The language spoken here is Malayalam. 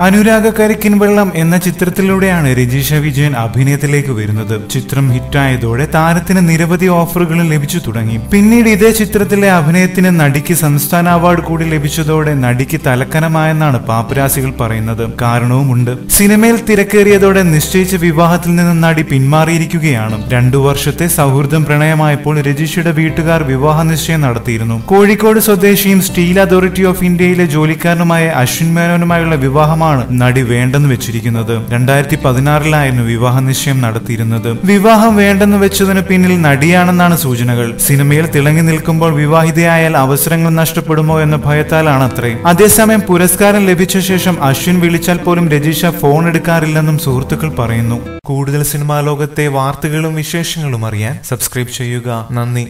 അനുരാഗ കരിക്കിൻ വെള്ളം എന്ന ചിത്രത്തിലൂടെയാണ് രജീഷ വിജയൻ അഭിനയത്തിലേക്ക് വരുന്നത്. ചിത്രം ഹിറ്റായതോടെ താരത്തിന് നിരവധി ഓഫറുകൾ ലഭിച്ചു തുടങ്ങി. പിന്നീട് ഇതേ ചിത്രത്തിലെ അഭിനയത്തിന് നടിക്ക് സംസ്ഥാന അവാർഡ് കൂടി ലഭിച്ചതോടെ നടിക്ക് തലക്കനമായെന്നാണ് പാപ്പരാസികൾ പറയുന്നത്. കാരണവുമുണ്ട്. സിനിമയിൽ തിരക്കേറിയതോടെ നിശ്ചയിച്ച വിവാഹത്തിൽ നിന്ന് നടി പിന്മാറിയിരിക്കുകയാണ്. രണ്ടു വർഷത്തെ സൗഹൃദം പ്രണയമായപ്പോൾ രജീഷയുടെ വീട്ടുകാർ വിവാഹ നിശ്ചയം നടത്തിയിരുന്നു. കോഴിക്കോട് സ്വദേശിയും സ്റ്റീൽ അതോറിറ്റി ഓഫ് ഇന്ത്യയിലെ ജോലിക്കാരനുമായ അശ്വിൻ മേനോനുമായുള്ള വിവാഹമാണ് നടി വേണ്ടെന്ന് വെച്ചിരിക്കുന്നത്. രണ്ടായിരത്തി പതിനാറിലായിരുന്നു വിവാഹ നിശ്ചയം നടത്തിയിരുന്നത്. വിവാഹം വേണ്ടെന്ന് വെച്ചതിന് പിന്നിൽ നടിയാണെന്നാണ് സൂചനകൾ. സിനിമയിൽ തിളങ്ങി നിൽക്കുമ്പോൾ വിവാഹിതയായാൽ അവസരങ്ങൾ നഷ്ടപ്പെടുമോ എന്ന ഭയത്താലാണ് അത്രേ അതേസമയം പുരസ്കാരം ലഭിച്ച ശേഷം അശ്വിൻ വിളിച്ചാൽ പോലും രജീഷ ഫോൺ എടുക്കാറില്ലെന്നും സുഹൃത്തുക്കൾ പറയുന്നു. കൂടുതൽ സിനിമാ ലോകത്തെ വാർത്തകളും വിശേഷങ്ങളും അറിയാൻ സബ്സ്ക്രൈബ് ചെയ്യുക. നന്ദി.